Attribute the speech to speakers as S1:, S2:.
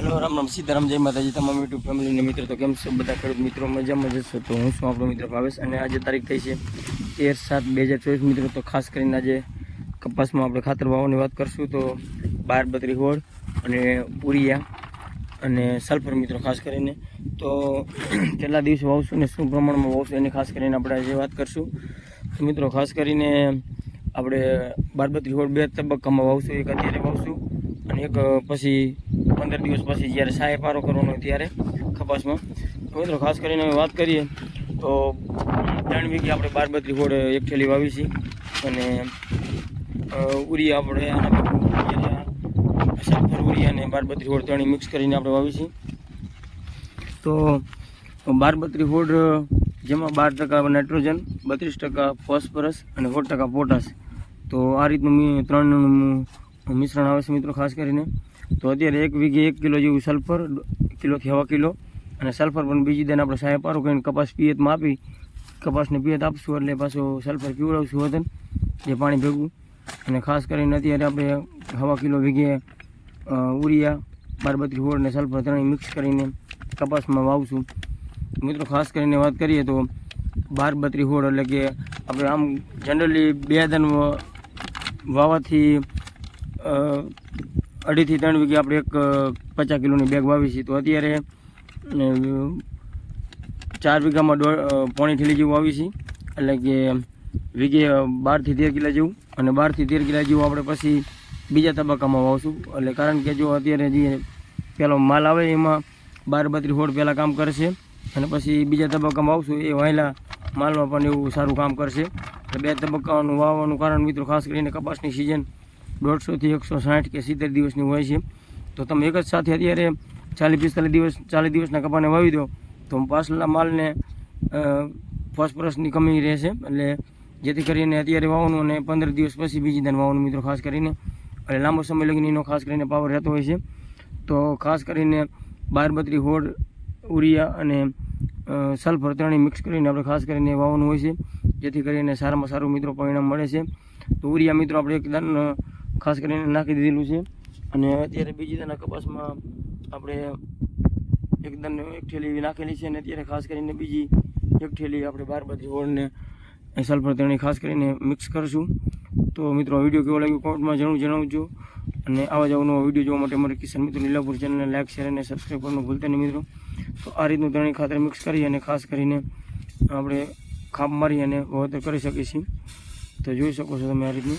S1: Hello, Ram Ram, Sitaram, જય માતાજી, તમામ યુટ્યુબ ફેમિલીને મિત્રો. તો કેમ છો? બધા ખેડૂત મિત્રો, મજામાં જશો તો હું છું આપણો મિત્ર ભાવેશ અને આજે તારીખ થઈ છે તેર સાત બે હજાર ચોવીસ. મિત્રો, તો ખાસ કરીને આજે કપાસમાં આપણે ખાતર વાવવાની વાત કરશું. તો બાર બત્રી હોળ અને પુરિયા અને સલ્ફર મિત્રો, ખાસ કરીને. તો કેટલા દિવસ વાવશું ને શું પ્રમાણમાં વાવશું એની ખાસ કરીને આપણે આજે વાત કરશું. તો મિત્રો, ખાસ કરીને આપણે બારબત્રી હોળ બે તબક્કામાં વાવશું. એક અત્યારે વાવશું અને એક પછી પંદર દિવસ પછી જ્યારે સાય પારો કરવાનો હોય ત્યારે કપાસમાં. મિત્રો, ખાસ કરીને અમે વાત કરીએ તો ત્રણ વીઘે આપણે બારબત્રી હોડ એક થેલી વાવી છે અને ઉરી આપણે આના ઉરી સલ્ફર ઉરિયા અને બારબત્રી હોળ ત્રણેય મિક્સ કરીને આપણે વાવી છીએ તો બારબત્રી હોડ જેમાં બાર ટકા નાઇટ્રોજન, બત્રીસ ટકા ફોસ્ફરસ અને સોળ ટકા પોટાશ. તો આ રીતનું ત્રણનું મિશ્રણ આવે છે મિત્રો, ખાસ કરીને. તો અત્યારે એક વીઘે એક કિલો જેવું સલ્ફર કિલોથી હવા કિલો. અને સલ્ફર પણ બીજી દેને આપણે સાહેબ પારું કરીને કપાસ પિયતમાં આપી, કપાસને પિયત આપશું એટલે પાછું સલ્ફર પીવડાવશું વતન, જે પાણી ભેગું. અને ખાસ કરીને અત્યારે આપણે હવા કિલો વીઘે ઉરિયા, બારબત્રી હોળ અને સલ્ફર ત્રણેય મિક્સ કરીને કપાસમાં વાવશું. મિત્રો, ખાસ કરીને વાત કરીએ તો બારબત્રી હોળ એટલે કે આપણે આમ જનરલી બે દન વાવાથી અઢીથી ત્રણ વીઘે આપણે એક પચાસ કિલોની બેગ વાવી છીએ તો અત્યારે ચાર વીઘામાં દોઢ પોણી થેલી જેવું વાવી છીએ એટલે કે વીઘે બારથી તેર કિલા જેવું. અને બારથી તેર કિલા જેવું આપણે પછી બીજા તબક્કામાં વાવશું. એટલે કારણ કે જો અત્યારે જે પેલો માલ આવે એમાં બાર બત્રી હોળ પહેલાં કામ કરશે. અને પછી બીજા તબક્કામાં આવશું એ વહેલા માલમાં પણ એવું સારું કામ કરશે. એટલે બે તબક્કાનું વાવવાનું કારણ મિત્રો, ખાસ કરીને કપાસની સિઝન દોઢસોથી એકસો સાઠ કે સિત્તેર દિવસની હોય છે. તો તમે એક જ સાથે અત્યારે ચાલીસ પિસ્તાલીસ દિવસ ચાલીસ દિવસના કપાને વાવી દો તો પાછલા માલને ફોસ્ફરસની કમી રહેશે. એટલે જેથી કરીને અત્યારે વાવવાનું અને પંદર દિવસ પછી બીજી દાન વાવવાનું મિત્રો ખાસ કરીને. એટલે લાંબો સમય લગીને એનો ખાસ કરીને પાવર રહેતો હોય છે. તો ખાસ કરીને બારબત્રી હોડ ઉરિયા અને સલ્ફર ત્રણેય મિક્સ કરીને આપણે ખાસ કરીને વાવવાનું હોય છે. જેથી કરીને સારામાં સારું મિત્રો પરિણામ મળે છે. તો ઉરિયા મિત્રો આપણે એક અ, ખાસ કરીને નાખી દીધેલું છે. અને અત્યારે બીજી દાના કપાસમાં આપણે એકદમ એક થેલી નાખેલી છે અને અત્યારે ખાસ કરીને બીજી એક થેલી આપણે બારબત્રી હોળને સલ્ફર તેણી ખાસ કરીને મિક્સ કરશું. તો મિત્રો વીડિયો કેવો લાગ્યો કોમેન્ટમાં જરૂર જણાવજો. અને આવા જ નવો વીડિયો જોવા માટે અમારી કિશન મિત્રો લીલાપુર ચેનલને લાઈક, શેર અને સબસ્ક્રાઈબ કરવાનું ભૂલતા નહીં મિત્રો. તો આ રીતનું ત્રણેય ખાતર મિક્સ કરી અને ખાસ કરીને આપણે ખાપ મારી અને વાવેતર કરી શકીએ છીએ. તો જોઈ શકો છો તમે આ રીતનું.